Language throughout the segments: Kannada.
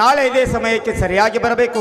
ನಾಳೆ ಇದೇ ಸಮಯಕ್ಕೆ ಸರಿಯಾಗಿ ಬರಬೇಕು.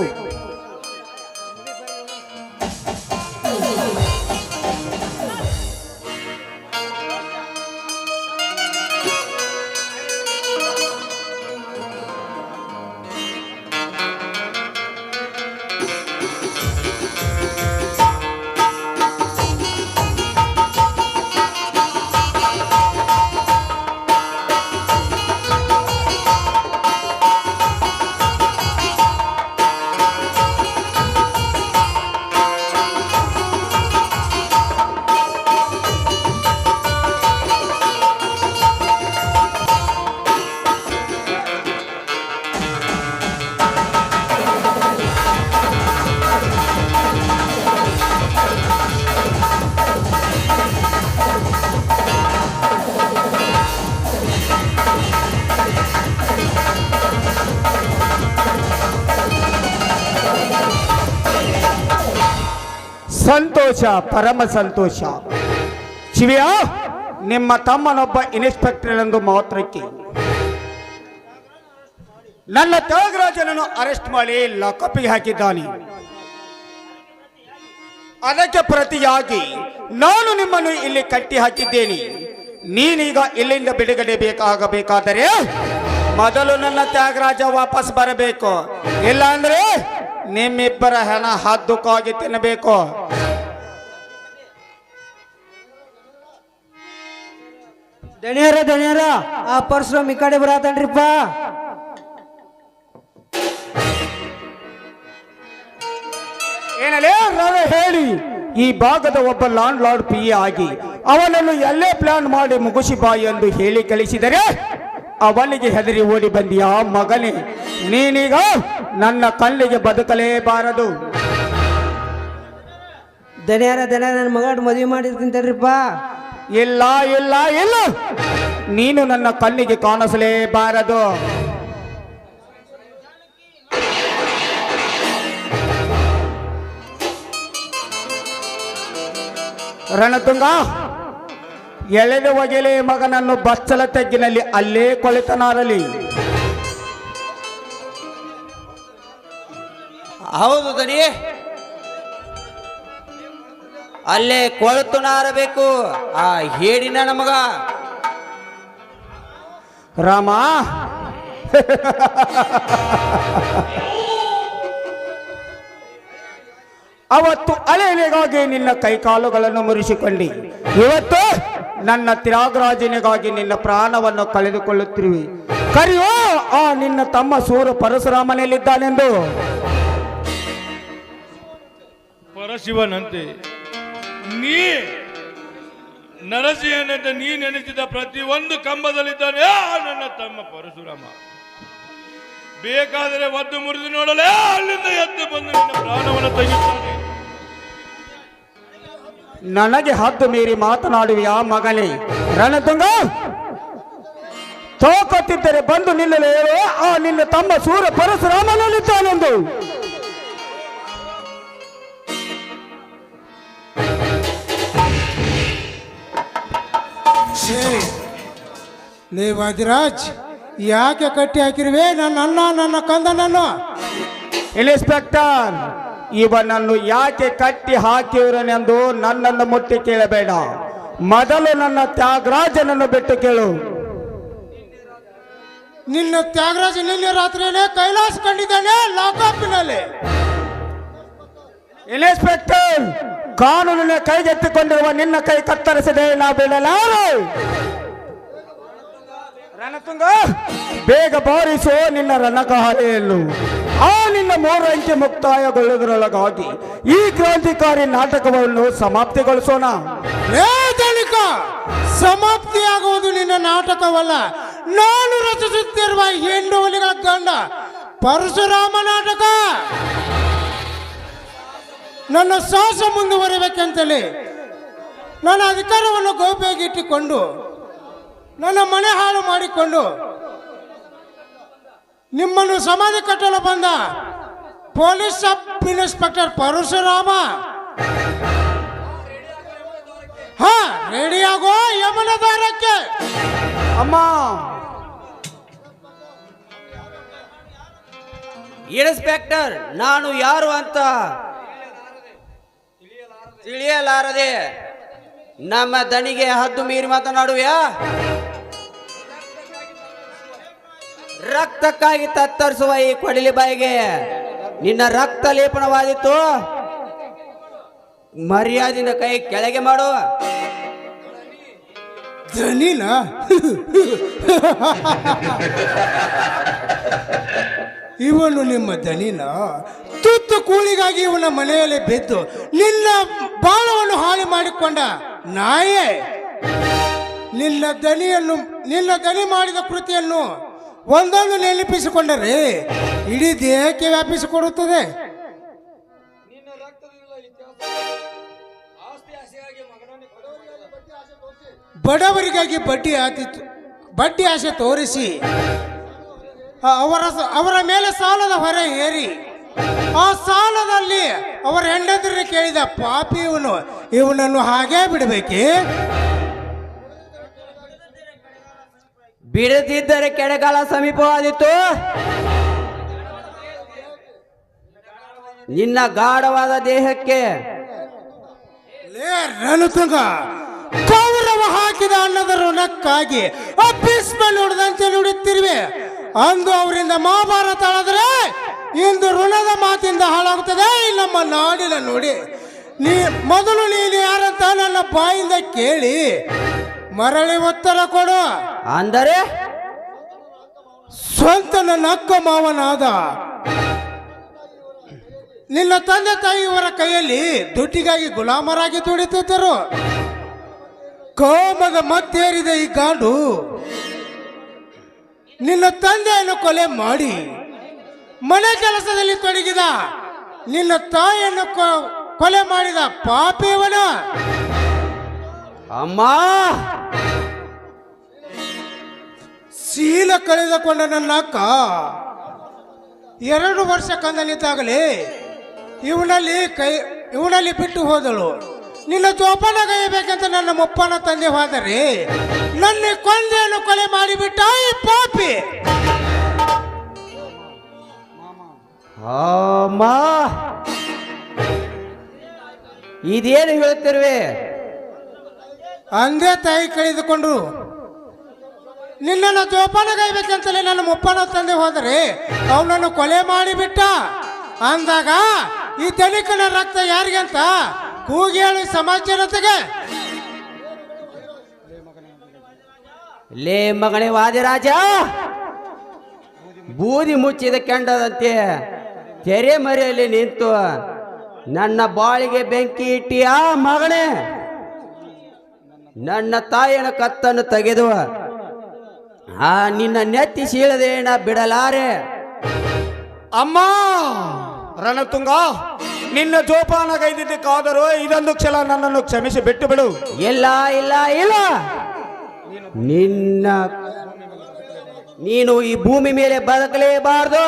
ಸಂತೋಷ, ಪರಮ ಸಂತೋಷ. ಶಿವ್ಯ, ನಿಮ್ಮ ತಮ್ಮನೊಬ್ಬ ಇನ್ಸ್ಪೆಕ್ಟರ್ ಎಂದು ಮಾತ್ರಕ್ಕೆ ನನ್ನ ತ್ಯಾಗರಾಜನನ್ನು ಅರೆಸ್ಟ್ ಮಾಡಿ ಲಾಕಪ್ಪಿಗೆ ಹಾಕಿದ್ದಾನೆ. ಅದಕ್ಕೆ ಪ್ರತಿಯಾಗಿ ನಾನು ನಿಮ್ಮನ್ನು ಇಲ್ಲಿ ಕಟ್ಟಿ ಹಾಕಿದ್ದೇನೆ. ನೀನೀಗ ಇಲ್ಲಿಂದ ಬಿಡುಗಡೆ ಬೇಕಾಗಬೇಕಾದರೆ ಮೊದಲು ನನ್ನ ತ್ಯಾಗರಾಜ ವಾಪಸ್ ಬರಬೇಕು. ಇಲ್ಲಾಂದ್ರೆ ನಿಮ್ಮಿಬ್ಬರ ಹಣ ಹದ್ದುಕಾಗಿ ತಿನ್ನಬೇಕು. ದಣಿಯರ ದಣಿಯರ. ಆ ಪರಶುರಾಮ್ ಈ ಕಡೆ ಬರತಾನ್ರಿಪ್ಪ. ಏನಲೇ? ರವೆ ಹೇಳಿ ಈ ಭಾಗದ ಒಬ್ಬ ಲಾಂಡ್ ಲಾರ್ಡ್ ಪಿ ಆಗಿ ಅವನನ್ನು ಎಲ್ಲೇ ಪ್ಲಾನ್ ಮಾಡಿ ಮುಗಿಸಿ ಬಾಯಿ ಎಂದು ಹೇಳಿ ಕಳಿಸಿದರೆ ಅವನಿಗೆ ಹೆದರಿ ಓಡಿ ಬಂದಿಯಾ ಮಗನೇ? ನೀನೀಗ ನನ್ನ ಕಣ್ಣಿಗೆ ಬದುಕಲೇಬಾರದು. ದಣಿಯರ ದನ ನನ್ನ ಮಗ ಮದುವೆ ಮಾಡಿರ್ತಿಂತಾರ್ರಿಪ್ಪ ಇಲ್ಲ ಇಲ್ಲ ಇಲ್ಲ. ನೀನು ನನ್ನ ಕಣ್ಣಿಗೆ ಕಾಣಿಸಲೇಬಾರದು. ರಣತುಂಗ, ಎಳೆದು ಒಗೆಲೆ ಮಗನನ್ನು ಬಚ್ಚಲ ತೆಗ್ಗಿನಲ್ಲಿ ಅಲ್ಲೇ ಕೊಳೆತನಾರಲಿ. ಹೌದು ದನಿ ಅಲ್ಲೇ ಕೊಳತು ನಾರಬೇಕು ಆ ಹೇಡಿನ ನಮಗ. ರಾಮ. ಅವತ್ತು ಅಲೆಲೆಗಾಗಿ ನಿನ್ನ ಕೈಕಾಲುಗಳನ್ನು ಮುರಿಸಿಕೊಂಡಿ. ಇವತ್ತು ನನ್ನ ತ್ಯಾಗರಾಜನಿಗಾಗಿ ನಿನ್ನ ಪ್ರಾಣವನ್ನು ಕಳೆದುಕೊಳ್ಳುತ್ತಿರುವೆ. ಕರೆಯೋ ಆ ನಿನ್ನ ತಮ್ಮ ಸೂರು ಪರಶುರಾಮನೆಯಲ್ಲಿದ್ದಾನೆಂದು ಪರಶಿವನಂತೆ. ನೀ ನರಸಿಂಹನಂತ ನೀ ನೆನೆಸಿದ ಪ್ರತಿಯೊಂದು ಕಂಬದಲ್ಲಿದ್ದಾನೆ ಆ ನನ್ನ ತಮ್ಮ ಪರಶುರಾಮ. ಬೇಕಾದರೆ ಒದ್ದು ಮುರಿದು ನೋಡಲೇ ಅಲ್ಲಿಂದ ಎದ್ದು ಬಂದು ನಿನ್ನ ಪ್ರಾಣವನ್ನು ತೆಗೆಯುತ್ತಾನೆ. ನನಗೆ ಹದ್ದು ಮೀರಿ ಆ ಮಗನೇ. ರಣತುಂಗ! ತೋಕತ್ತಿದ್ದರೆ ಬಂದು ನಿಲ್ಲಲು ಆ ನಿನ್ನ ತಮ್ಮ ಸೂರ ಪರಶುರಾಮನಲ್ಲಿದ್ದಾನೆಂದು. ಲೇ ವಾದಿರಾಜ್ ಯಾಕೆ ಕಟ್ಟಿ ಹಾಕಿರುವೆ ನನ್ನ ಅಣ್ಣ ನನ್ನ ಕಂದನನ್ನು. ಇನ್ಸ್ಪೆಕ್ಟರ್ ಇವನನ್ನು ಯಾಕೆ ಕಟ್ಟಿ ಹಾಕಿವರನೆಂದು ನನ್ನನ್ನು ಮುಟ್ಟಿ ಕೇಳಬೇಡ. ಮೊದಲು ನನ್ನ ತ್ಯಾಗರಾಜನನ್ನು ಬಿಟ್ಟು ಕೇಳು. ನಿನ್ನ ತ್ಯಾಗರಾಜ ನಿನ್ನೆ ರಾತ್ರಿಯೇ ಕೈಲಾಸ ಕಂಡಿದ್ದಾನೆ ಲಾಕಪ್ಪಿನಲ್ಲಿ ಇನ್ಸ್ಪೆಕ್ಟರ್ ಕಾನೂನಿನ ಕೈಗೆತ್ತಿಕೊಂಡಿರುವ ನಿನ್ನ ಕೈ ಕತ್ತರಿಸದೆ ನಾ ಬಿಡಲಾರು ರಣತುಂಗ, ಬೇಗ ಬಾರಿಸೋ ನಿನ್ನ ರಣಕಹಾಲೆಯನ್ನು ಆ ನಿನ್ನ ಮೂರು ಅಂಕೆ ಮುಕ್ತಾಯಗೊಳ್ಳುವುದರೊಳಗಾಗಿ ಈ ಕ್ರಾಂತಿಕಾರಿ ನಾಟಕವನ್ನು ಸಮಾಪ್ತಿಗೊಳಿಸೋಣ. ಸಮಾಪ್ತಿಯಾಗುವುದು ನಿನ್ನ ನಾಟಕವಲ್ಲ. ನಾನು ರಚಿಸುತ್ತಿರುವ ಹೆಣ್ಣು ಗಂಡ ಪರಶುರಾಮ ನಾಟಕ. ನನ್ನ ಸಾಹಸ ಮುಂದುವರಿಬೇಕಂತೇಳಿ ನನ್ನ ಅಧಿಕಾರವನ್ನು ಗೌಪ್ಯವಾಗಿಟ್ಟುಕೊಂಡು ನನ್ನ ಮನೆ ಹಾಳು ಮಾಡಿಕೊಂಡು ನಿಮ್ಮನ್ನು ಸಮಾಧಿ ಕಟ್ಟಲು ಬಂದ ಪೊಲೀಸ್ ಸಬ್ ಇನ್ಸ್ಪೆಕ್ಟರ್ ಪರಶುರಾಮ. ಹಾ ರೆಡಿಯಾಗೋ ಯಮನ ದಾರಕ್ಕೆ ಅಮ್ಮ. ಇನ್ಸ್ಪೆಕ್ಟರ್ ನಾನು ಯಾರು ಅಂತ ತಿಳಿಯಲಾರದೆ ನಮ್ಮ ದನಿಗೆ ಹದ್ದು ಮೀರಿ ಮಾತನಾಡುವ್ಯಾ? ರಕ್ತಕ್ಕಾಗಿ ತತ್ತರಿಸುವ ಈ ಕೊಡಲಿ ಬಾಯಿಗೆ ನಿನ್ನ ರಕ್ತ ಲೇಪನವಾದಿತ್ತು ಮರ್ಯಾದಿನ ಕೈ ಕೆಳಗೆ ಮಾಡು. ದನಿನ ಇವನು ನಿಮ್ಮ ದನಿನ ಕೂಳಿಗಾಗಿ ಇವನ ಮನೆಯಲ್ಲಿ ಬಿದ್ದು ನಿನ್ನ ಬಾಳವನ್ನು ಹಾಳು ಮಾಡಿಕೊಂಡ ನಾಯೇ ನಿನ್ನ ದನಿಯನ್ನು ನಿನ್ನ ದನಿ ಮಾಡಿದ ಕೃತಿಯನ್ನು ಒಂದೊಂದು ನೆನಪಿಸಿಕೊಂಡರೆ ಇಡೀ ದೇಹಕ್ಕೆ ವ್ಯಾಪಿಸಿಕೊಡುತ್ತದೆ ಬಡವರಿಗಾಗಿ ಬಡ್ಡಿ ಆತಿ ಬಡ್ಡಿ ಆಸೆ ತೋರಿಸಿ ಅವರ ಅವರ ಮೇಲೆ ಸಾಲದ ಹೊರೆ ಏರಿ. ಆ ಸಾಲದಲ್ಲಿ ಅವರ ಹೆಂಡತಿರನ್ನು ಕೇಳಿದ ಪಾಪಿ ಇವನು ಇವನನ್ನು ಹಾಗೇ ಬಿಡಬೇಕೇ? ಬಿಡದಿದ್ದರೆ ಕೆಳಗಾಲ ಸಮೀಪವಾದಿತ್ತು ನಿನ್ನ ಗಾಢವಾದ ದೇಹಕ್ಕೆ ಲೇ ಕೌರವ ಹಾಕಿದ ಅನ್ನದ ಋಣಕ್ಕಾಗಿ ಅಭೀಷ್ಮ ನೋಡಿದಂತೆ ನುಡುತ್ತಿರುವೆ ಅಂದು ಅವರಿಂದ ಮಹಾಭಾರತ ಆಳಿದ್ರೆ ಇಂದು ಋಣದ ಮಾತಿಂದ ಹಾಳಾಗುತ್ತದೆ. ನಮ್ಮ ನಾಡಿನ ನೋಡಿ. ನೀ ಮೊದಲು ನೀನು ಯಾರಂತ ನನ್ನ ಬಾಯಿಂದ ಕೇಳಿ. ಮರಳಿ ಉತ್ತರ ಕೊಡು. ಅಂದರೆ? ಸ್ವಂತ ನನ್ನ ಅಕ್ಕ ಮಾವನಾದ ನಿನ್ನ ತಂದೆ ತಾಯಿಯವರ ಕೈಯಲ್ಲಿ ದುಡ್ಡಿಗಾಗಿ ಗುಲಾಮರಾಗಿ ದುಡಿತಿದ್ದರು. ಕೋಮದ ಮತ್ತೇರಿದ ಈ ಗಾಂಡು. ನಿನ್ನ ತಂದೆಯನ್ನು ಕೊಲೆ ಮಾಡಿ ಮನೆ ಕೆಲಸದಲ್ಲಿ ತೊಡಗಿದ. ನಿನ್ನ ತಾಯಿಯನ್ನು ಕೊಲೆ ಮಾಡಿದ ಪಾಪಿಯವನ ಅಮ್ಮ! ಶೀಲ ಕಳೆದುಕೊಂಡ ನನ್ನ ಅಕ್ಕ ಎರಡು ವರ್ಷ ಕಂದನಿದ್ದಾಗಲೇ ಇವನಲ್ಲಿ ಕೈ ಇವನಲ್ಲಿ ಬಿಟ್ಟು ಹೋದಳು. ನಿನ್ನ ಜೋಪಾನ ಕೈಯಬೇಕಂತ ನನ್ನ ಮುಪ್ಪನ ತಂದೆ ಹೋದರೆ ನನ್ನ ಕೊಂದೆಯನ್ನು ಕೊಲೆ ಮಾಡಿಬಿಟ್ಟ ಈ ಪಾಪಿ. ಅಮ್ಮ. ಇದೇನು ಹೇಳುತ್ತಿರುವೆ ಅಂದೇ ತಾಯಿ ಕಳೆದುಕೊಂಡ್ರು. ನಿನ್ನನ್ನು ಜೋಪಾನ ಗೈಬೇಕಂತಲೇ ನನ್ನ ಮುಪ್ಪನ ತಂದೆ ಹೋದರೆ ಅವನನ್ನು ಕೊಲೆ ಮಾಡಿಬಿಟ್ಟ. ಅಂದಾಗ ಈ ತನಿಖನ ರಕ್ತ ಯಾರಿಗಂತ ಕೂಗಿ ಸಮಾಜ ಸಮಾಚಾರತೆಗೆ ಲೇ ಮಗನೇ ವಾದಿರಾಜ ಬೂದಿ ಮುಚ್ಚಿದ ಕೆಂಡದಂತೆ ತೆರೆ ಮರೆಯಲ್ಲಿ ನಿಂತು ನನ್ನ ಬಾಳಿಗೆ ಬೆಂಕಿ ಇಟ್ಟಿಯ ಮಗನೇ ನನ್ನ ತಾಯಿನ ಕತ್ತನ್ನು ತೆಗೆದು ಆ ನಿನ್ನ ನೆತ್ತಿ ಸೀಳದೆ ನಾ ಬಿಡಲಾರೆ. ಅಮ್ಮ ರಣತುಂಗ ನಿನ್ನ ಜೋಪಾನ ಕೈದಿದ್ದಕ್ಕಾದರೂ ಇದೊಂದು ಕ್ಷಣ ನನ್ನನ್ನು ಕ್ಷಮಿಸಿ ಬಿಟ್ಟು ಬಿಡು. ಇಲ್ಲ ಇಲ್ಲ ಇಲ್ಲ. ನಿನ್ನ ನೀನು ಈ ಭೂಮಿ ಮೇಲೆ ಬದುಕಲೇಬಾರ್ದು.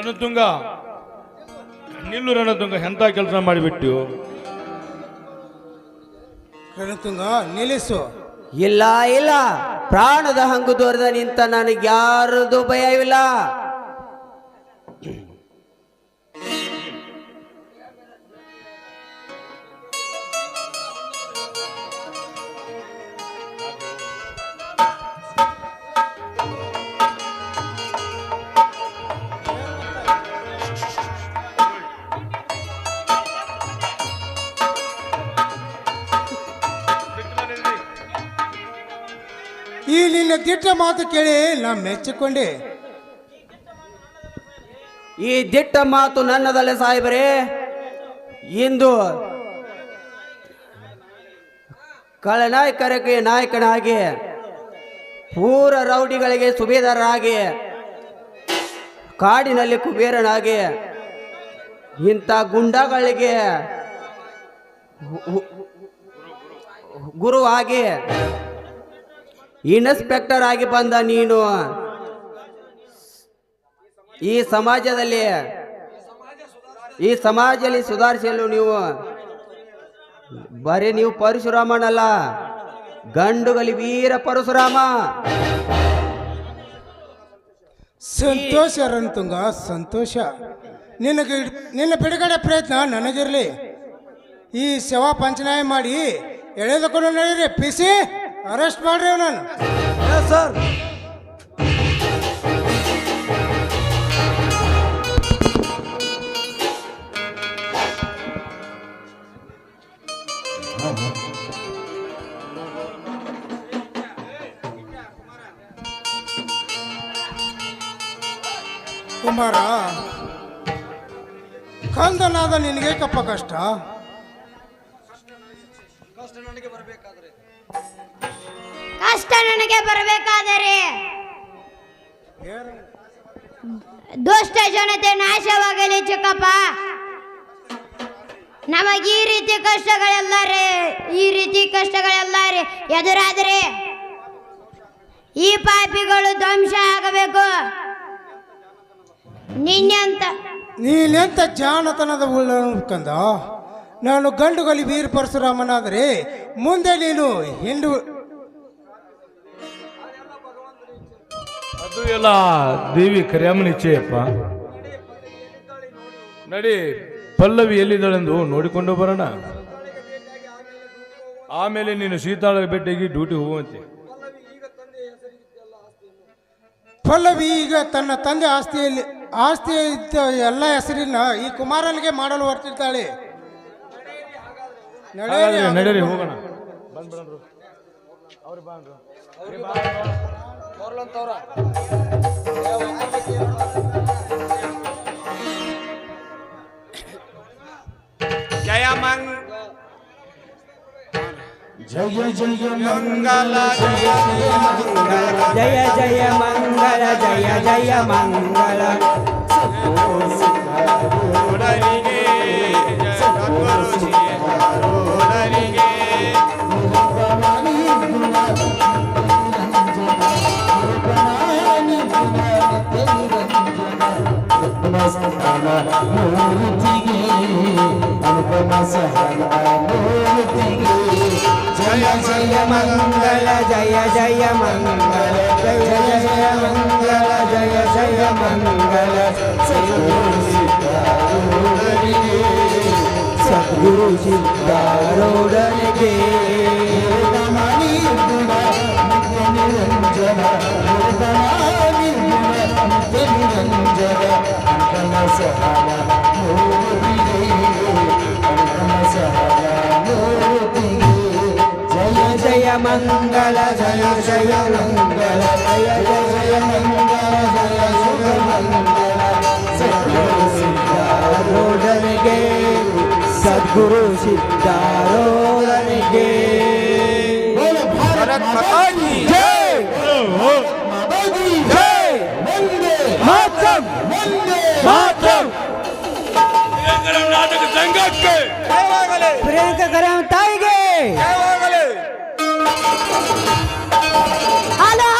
ರಣತುಂಗ. ನಿಲ್ಲು ರಣತುಂಗ ಎಂತ ಕೆಲಸ ಮಾಡಿಬಿಟ್ಟು ರಣತುಂಗ ನಿಲ್ಲಿಸು. ಇಲ್ಲ ಇಲ್ಲ. ಪ್ರಾಣದ ಹಂಗು ದೊರೆದ ನಿಂತ ನನಗೆ ಯಾರದು ಭಯವಿಲ್ಲ. ಈ ನಿನ್ನ ದಿಟ್ಟ ಮಾತು ಕೇಳಿ ನಾ ಮೆಚ್ಚಿಕೊಂಡೆ. ಈ ದಿಟ್ಟ ಮಾತು ನನ್ನದಲ್ಲೇ ಸಾಹೇಬರೇ. ಇಂದು ಕಳನಾಯಕರಿಗೆ ನಾಯಕನಾಗಿ, ಪೂರ ರೌಡಿಗಳಿಗೆ ಸುಬೇದಾರರಾಗಿ ಕಾಡಿನಲ್ಲಿ ಕುಬೇರನಾಗಿ, ಇಂಥ ಗುಂಡಗಳಿಗೆ ಗುರುವಾಗಿ ಇನ್ಸ್ಪೆಕ್ಟರ್ ಆಗಿ ಬಂದ ನೀನು. ಈ ಸಮಾಜದಲ್ಲಿ ಈ ಸಮಾಜದಲ್ಲಿ ಸುಧಾರಿಸಲು ನೀವು? ಬರೀ ನೀವು ಪರಶುರಾಮನಲ್ಲ, ಗಂಡುಗಲಿ ವೀರ ಪರಶುರಾಮ. ಸಂತೋಷ ರಂತುಂಗ ಸಂತೋಷ. ನಿನಗೆ ನಿನ್ನ ಬಿಡುಗಡೆ ಪ್ರಯತ್ನ ನನಗಿರಲಿ. ಈ ಸೇವಾ ಪಂಚನಾಯ ಮಾಡಿ ಎಳೆದುಕೊಂಡು ನಡೀರಿ ಪಿಸಿ. ಅರೆಸ್ಟ್ ಮಾಡ್ರಿ ನಾನು. ಸರ್. ಕುಮಾರ ಕಂದನಾದ ನಿನಗೆ ಕಪ್ಪ ಕಷ್ಟ. ಕಷ್ಟ ನನಗೆ ಬರಬೇಕಾದರೆ. ದುಷ್ಟ ಜನತೆ ನಾಶವಾಗಲಿ ಚಿಕ್ಕಪ್ಪ. ನಮಗೆ ಈ ರೀತಿ ಕಷ್ಟಗಳೆಲ್ಲ ಈ ರೀತಿ ಕಷ್ಟಗಳೆಲ್ಲ ಎದುರಾದರೆ ಈ ಪಾಪಿಗಳು ಧ್ವಂಸ ಆಗಬೇಕು. ನಿನ್ನೆಂತ ನೀನೆಂತ ಜಾಣತನದ ಕಂದ? ನಾನು ಗಂಡುಗಲಿ ವೀರ ಪರಶುರಾಮನಾದರೆ ಮುಂದೆ ನೀನು ಹಿಂಡು ಅದು ಎಲ್ಲ ದೇವಿ ಕರಿಯಮ್ಮನ ಇಚ್ಛೆಯಪ್ಪ. ನಡಿ ಪಲ್ಲವಿ ಎಲ್ಲಿದ್ದಾಳೆಂದು ನೋಡಿಕೊಂಡು ಬರೋಣ. ಆಮೇಲೆ ನೀನು ಸೀತಾಳ ಬೆಟ್ಟಿಗೆ ಡ್ಯೂಟಿ ಹೋಗುವಂತೆ. ಪಲ್ಲವಿ ಈಗ ತನ್ನ ತಂದೆ ಆಸ್ತಿಯಲ್ಲಿ ಆಸ್ತಿ ಇದ್ದ ಎಲ್ಲ ಹೆಸರಿನ ಈ ಕುಮಾರನಿಗೆ ಮಾಡಲು ಹೊರ್ತಿರ್ತಾಳೆ ನಡೆಯಲಿ ಹಾಗಾದ್ರೆ ನಡೀರಿ ಹೋಗೋಣ ಜಯ ಜಯ ಮಂಗಳ అనుపమ సహన మూర్తిగే అనుపమ సహన మూర్తిగే జయ జయ మంగళ జయ జయ మంగళ జయ జయ మంగళ జయ జయ మంగళ సద్గురు సిద్ధారోడనిగే ಜಯ ಜಯ ಮಂಗಳ ಜಯ ಜಯ ಮಂಗಳ ಜಯ ಜಯ ಮಂಗಳ ಸದ್ಗುರು ಸಿದ್ಧಾರೂಢನಿಗೆ ಸದ್ಗುರು ಸಿದ್ಧಾರೂಢನಿಗೆ ಜೈ ಜೈ மாற்றம் மாற்றம் நாட்டுக்கு சங்கக்கு பிரியங்க கரம் தாய்கே ஹலோ